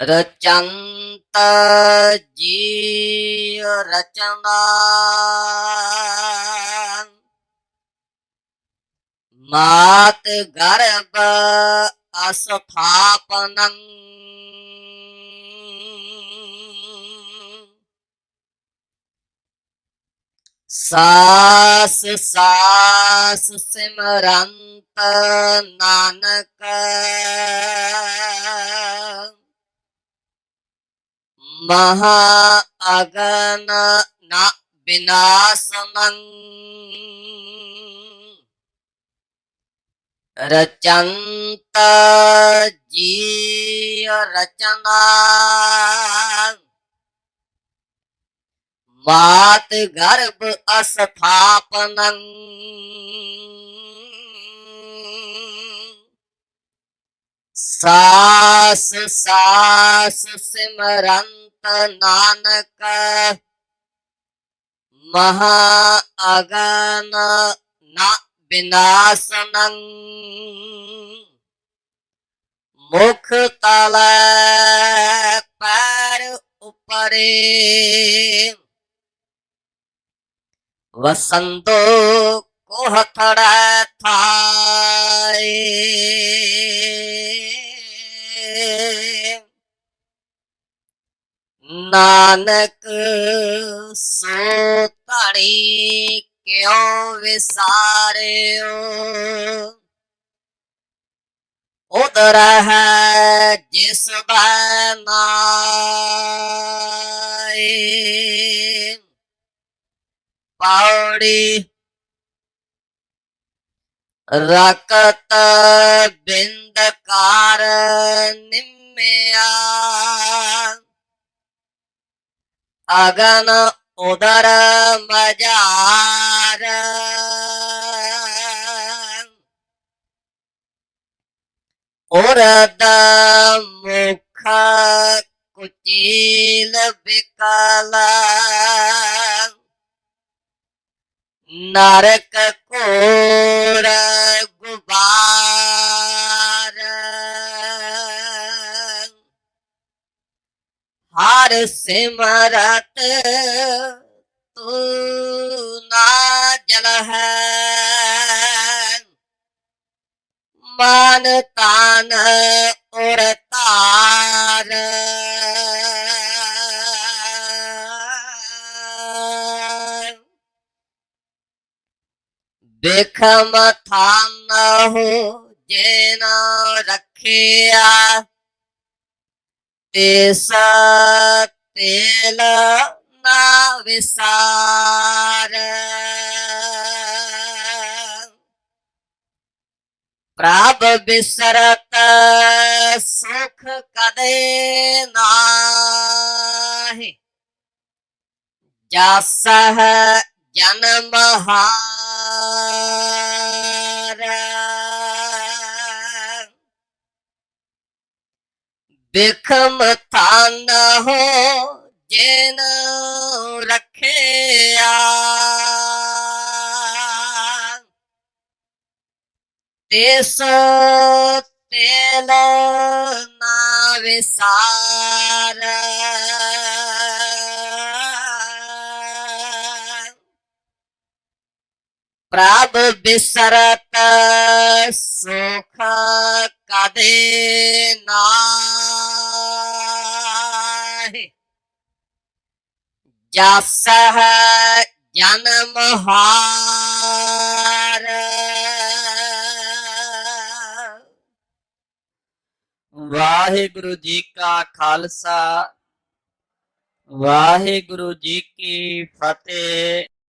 ਰਚੰਤ ਜੀ ਰਚਨਾ। ਮਾਤ ਗਰਭ ਅਸਥਾਪਨੰ। ਸਾਸ ਸਾਸ ਸਿਮਰੰਤ ਨਾਨਕ। ਮਹਾ ਅਗਨ ਨ ਬਿਨਾਸਨੰ ਰਚੰਤ ਜੀ ਰਚਨਾ। ਮਾਤ ਗਰਭ ਅਸਥਾਪਨੰ। ਸਾਸ ਸਾਸ ਸਿਮਰੰਤ ਨਾਨਕ ਮਹਾ ਅਗਨ ਨ ਬਿਨਾਸਨੰ ਮੁਖ ਤਲ ਪੈਰ ਉਪਰੇ ਵਸੰਤੋ ਕੋਹਥੜਾ ਥਾਏ नानक सो तड़ी क्यों विसारे उधर है जिस बनाए। पौड़ी रकत बिंदकार निम्या ਕਾਰ ਨਿਮਿਆ ਅਗਨ ਉਦਰ ਮਜਾਰ। ਉਰਦ ਮੁਖ ਕੁਚੀਲ ਬਿਕਲਾ। ਨਰਕ ਹਰ ਸਿਮਰਤ ਤੂੰ ਨਾ ਜਲ ਹੈ ਮਨ ਤਨ ਉਰ ਤਾਰ ਬਿਖਮ ਥਾਨ ਹੋ ਨਾ ਰੱਖਿਆ ਤਿਸ ਤੇਲ ਨਾ ਵਿਸਾਰ ਪ੍ਰਭ ਬਿਸਰਤ ਸੁਖ ਕਦੇ ਨਾਹੀ ਜਸ ਜਨਮ ਹਾਰ ਬਿਖਮ ਥਾਨ ਹੋ ਜਿਨ ਰਖਿਆ ਤਿਸ ਤੇਲ ਨਾ ਵਿਸਾਰ। ਪ੍ਰਭ ਬਿਸਰਤ ਸੁਖ ਕਦੇ ਨਾ ਜਸ ਜਨਮ ਹਾਰ ਵਾਹਿਗੁਰੂ ਜੀ ਕਾ ਖਾਲਸਾ ਵਾਹਿਗੁਰੂ ਜੀ ਕੀ ਫਤਿਹ।